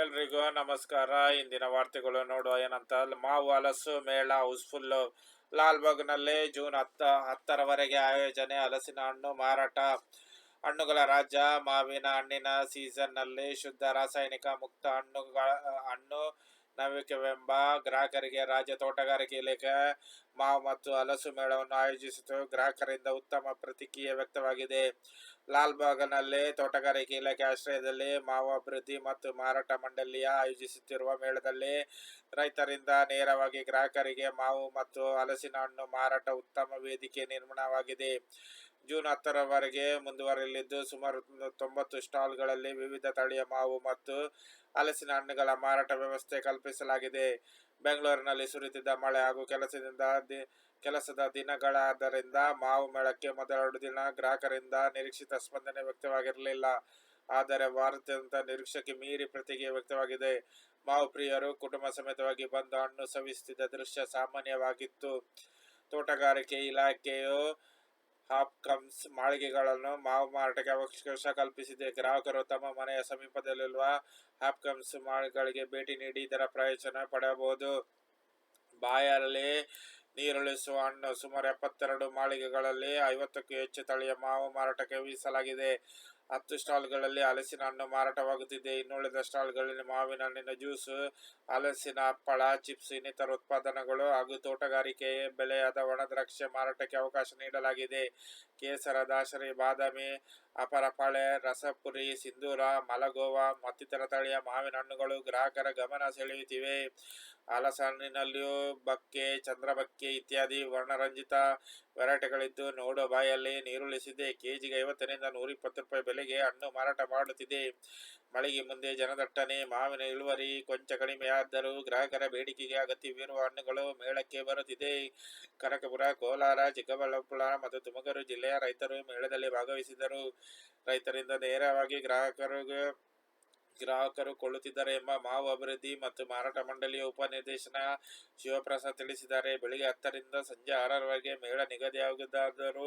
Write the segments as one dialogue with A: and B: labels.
A: ಎಲ್ರಿಗೂ ನಮಸ್ಕಾರ. ಇಂದಿನ ವಾರ್ತೆಗಳು ನೋಡುವ ಏನಂತ, ಮಾವು ಹಲಸು ಮೇಳ ಹೌಸ್ಫುಲ್ಲು ಲಾಲ್ಬಾಗ್ನಲ್ಲಿ ಜೂನ್ ಹತ್ತ, ಹತ್ತರವರೆಗೆ ಆಯೋಜನೆ, ಹಲಸಿನ ಹಣ್ಣು ಮಾರಾಟ. ಹಣ್ಣುಗಳ ರಾಜ್ಯ, ಮಾವಿನ ಹಣ್ಣಿನ ಸೀಸನ್ನಲ್ಲಿ ಶುದ್ಧ ರಾಸಾಯನಿಕ ಮುಕ್ತ ಹಣ್ಣುಗಳ, ಹಣ್ಣು ನವಿಕವೆಂಬ ಗ್ರಾಹಕರಿಗೆ, ರಾಜ್ಯ ತೋಟಗಾರಿಕೆ ಇಲಾಖೆ, ಮಾವು ಮತ್ತು ಹಲಸು ಮೇಳವನ್ನು ಆಯೋಜಿಸಿತು. ಗ್ರಾಹಕರಿಂದ ಉತ್ತಮ ಪ್ರತಿಕ್ರಿಯೆ ವ್ಯಕ್ತವಾಗಿದೆ. ಲಾಲ್ಬಾಗ್ನಲ್ಲಿ ತೋಟಗಾರಿಕೆ ಇಲಾಖೆ ಆಶ್ರಯದಲ್ಲಿ ಮಾವು ಅಭಿವೃದ್ಧಿ ಮತ್ತು ಮಾರಾಟ ಮಂಡಳಿಯ ಆಯೋಜಿಸುತ್ತಿರುವ ಮೇಳದಲ್ಲಿ ರೈತರಿಂದ ನೇರವಾಗಿ ಗ್ರಾಹಕರಿಗೆ ಮಾವು ಮತ್ತು ಹಲಸಿನ ಹಣ್ಣು ಮಾರಾಟ ಉತ್ತಮ ವೇದಿಕೆ ನಿರ್ಮಾಣವಾಗಿದೆ. ಜೂನ್ ಹತ್ತರವರೆಗೆ ಮುಂದುವರೆಯಲಿದ್ದು ಸುಮಾರು ತೊಂಬತ್ತು ಸ್ಟಾಲ್ಗಳಲ್ಲಿ ವಿವಿಧ ತಳಿಯ ಮಾವು ಮತ್ತು ಹಲಸಿನ ಹಣ್ಣುಗಳ ಮಾರಾಟ ವ್ಯವಸ್ಥೆ ಕಲ್ಪಿಸಲಾಗಿದೆ. ಬೆಂಗಳೂರಿನಲ್ಲಿ ಸುರಿತಿದ್ದ ಮಳೆ ಹಾಗೂ ಕೆಲಸದಿಂದ ದಿ, ಕೆಲಸದ ದಿನಗಳಾದ್ದರಿಂದ ಮಾವು ಮೇಳಕ್ಕೆ ಮೊದಲೆರಡು ದಿನ ಗ್ರಾಹಕರಿಂದ ನಿರೀಕ್ಷಿತ ಸ್ಪಂದನೆ ವ್ಯಕ್ತವಾಗಿರಲಿಲ್ಲ. ಆದರೆ ವಾರದಂತ ನಿರೀಕ್ಷೆಗೆ ಮೀರಿ ಪ್ರತಿಕ್ರಿಯೆ ವ್ಯಕ್ತವಾಗಿದೆ. ಮಾವು ಪ್ರಿಯರು ಕುಟುಂಬ ಸಮೇತವಾಗಿ ಬಂದು ಹಣ್ಣು ಸವಿಸುತ್ತಿದ್ದ ದೃಶ್ಯ ಸಾಮಾನ್ಯವಾಗಿತ್ತು. ತೋಟಗಾರಿಕೆ ಇಲಾಖೆಯು ಹಾಪ್ಕಮ್ಸ್ ಮಾಳಿಗೆಗಳನ್ನು ಮಾವು ಮಾರಾಟಕ್ಕೆ ಅವಕಾಶ ಕಲ್ಪಿಸಿದೆ. ಗ್ರಾಹಕರು ತಮ್ಮ ಮನೆಯ ಸಮೀಪದಲ್ಲಿರುವ ಹಾಪ್ಕಮ್ಸ್ ಮಾಳಿಗೆಗಳಿಗೆ ಭೇಟಿ ನೀಡಿ ಇದರ ಪ್ರಯೋಜನ ಪಡೆಯಬಹುದು. ಬಾಯಲ್ಲಿ ನೀರುಳಿಸುವ ಹಣ್ಣು ಸುಮಾರು ಎಪ್ಪತ್ತೆರಡು ಮಾಳಿಗೆಗಳಲ್ಲಿ ಐವತ್ತಕ್ಕೂ ಹೆಚ್ಚು ತಳಿಯ ಮಾವು ಮಾರಾಟಕ್ಕೆ ವಹಿಸಲಾಗಿದೆ. ಹತ್ತು ಸ್ಟಾಲ್ಗಳಲ್ಲಿ ಹಲಸಿನ ಹಣ್ಣು ಮಾರಾಟವಾಗುತ್ತಿದೆ. ಇನ್ನುಳಿದ ಸ್ಟಾಲ್ಗಳಲ್ಲಿ ಮಾವಿನ ಹಣ್ಣಿನ ಜ್ಯೂಸ್, ಹಲಸಿನ ಹಪ್ಪಳ, ಚಿಪ್ಸ್, ಇನ್ನಿತರ ಉತ್ಪಾದನೆಗಳು ಹಾಗೂ ತೋಟಗಾರಿಕೆ ಬೆಳೆಯಾದ ಒಣ ದ್ರಾಕ್ಷಿ ಮಾರಾಟಕ್ಕೆ ಅವಕಾಶ ನೀಡಲಾಗಿದೆ. ಕೇಸರ, ದಾಸರಿ, ಬಾದಾಮಿ, ಅಪರಪಾಳೆ, ರಸಪುರಿ, ಸಿಂಧೂರ, ಮಲಗೋವಾ ಮತ್ತಿತರ ತಳಿಯ ಮಾವಿನ ಹಣ್ಣುಗಳು ಗ್ರಾಹಕರ ಗಮನ ಸೆಳೆಯುತ್ತಿವೆ. ಹಲಸಣ್ಣಿನಲ್ಲಿಯೂ ಬಕ್ಕೆ, ಚಂದ್ರಬಕ್ಕೆ ಇತ್ಯಾದಿ ವರ್ಣರಂಜಿತ ವೆರೈಟಿಗಳಿದ್ದು ನೋಡೋ ಬಾಯಲ್ಲಿ ನೀರುಳಿಸಿದೆ. ಕೆಜಿಗೆ ಐವತ್ತರಿಂದ ನೂರ ಇಪ್ಪತ್ತು ರೂಪಾಯಿ ಬೆಲೆಗೆ ಹಣ್ಣು ಮಾರಾಟ ಮಾಡುತ್ತಿದೆ. ಮಳೆಗೆ ಮುಂದೆ ಜನದಟ್ಟಣೆ, ಮಾವಿನ ಇಳುವರಿ ಕೊಂಚ ಕಡಿಮೆಯಾದರೂ ಗ್ರಾಹಕರ ಬೇಡಿಕೆಗೆ ಅಗತ್ಯವಿರುವ ಹಣ್ಣುಗಳು ಮೇಳಕ್ಕೆ ಬರುತ್ತಿದೆ. ಕನಕಪುರ, ಕೋಲಾರ, ಚಿಕ್ಕಬಳ್ಳಾಪುರ ಮತ್ತು ತುಮಕೂರು ಜಿಲ್ಲೆಯ ರೈತರು ಮೇಳದಲ್ಲಿ ಭಾಗವಹಿಸಿದರು ರೈತರಿಂದ ನೇರವಾಗಿ ಗ್ರಾಹಕರಿಗೆ ಗ್ರಾಹಕರು ಕೊಳ್ಳುತ್ತಿದ್ದಾರೆ ಎಂಬ ಮಾವು ಅಭಿವೃದ್ಧಿ ಮತ್ತು ಮಾರಾಟ ಮಂಡಳಿಯ ಉಪನಿರ್ದೇಶನ ಶಿವಪ್ರಸಾದ್ ತಿಳಿಸಿದ್ದಾರೆ. ಬೆಳಿಗ್ಗೆ ಹತ್ತರಿಂದ ಸಂಜೆ ಆರರವರೆಗೆ ಮೇಳ ನಿಗದಿಯಾಗಿದ್ದಾದರೂ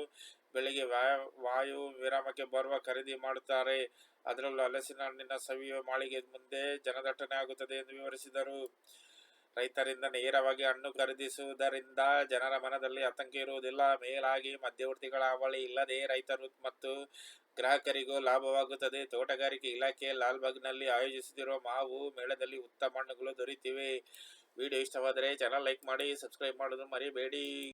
A: ಬೆಳಿಗ್ಗೆ ವಾಯು ವಾಯು ವಿರಾಮಕ್ಕೆ ಬರುವ ಖರೀದಿ ಮಾಡುತ್ತಾರೆ. ಅದರಲ್ಲೂ ಹಲಸಿನ ಹಣ್ಣಿನ ಸವಿಯುವ ಮಾಳಿಗೆ ಮುಂದೆ ಜನದಟ್ಟಣೆ ಆಗುತ್ತದೆ ಎಂದು ವಿವರಿಸಿದರು. ರೈತರಿಂದ ನೇರವಾಗಿ ಹಣ್ಣು ಖರೀದಿಸುವುದರಿಂದ ಜನರ ಮನದಲ್ಲಿ ಆತಂಕ ಇರುವುದಿಲ್ಲ. ಮೇಲಾಗಿ ಮಧ್ಯವರ್ತಿಗಳ ಹಾವಳಿ ಇಲ್ಲದೆ ರೈತರು ಮತ್ತು ಗ್ರಾಹಕರಿಗೂ ಲಾಭವಾಗುತ್ತದೆ. ತೋಟಗಾರಿಕೆ ಇಲಾಖೆ ಲಾಲ್ಬಾಗ್ನಲ್ಲಿ ಆಯೋಜಿಸುತ್ತಿರುವ ಮಾವು ಮೇಳದಲ್ಲಿ ಉತ್ತಮ ಹಣ್ಣುಗಳು ದೊರೆಯುತ್ತಿವೆ. ವಿಡಿಯೋ ಇಷ್ಟವಾದರೆ ಚಾನಲ್ ಲೈಕ್ ಮಾಡಿ ಸಬ್ಸ್ಕ್ರೈಬ್ ಮಾಡೋದು ಮರಿಬೇಡಿ.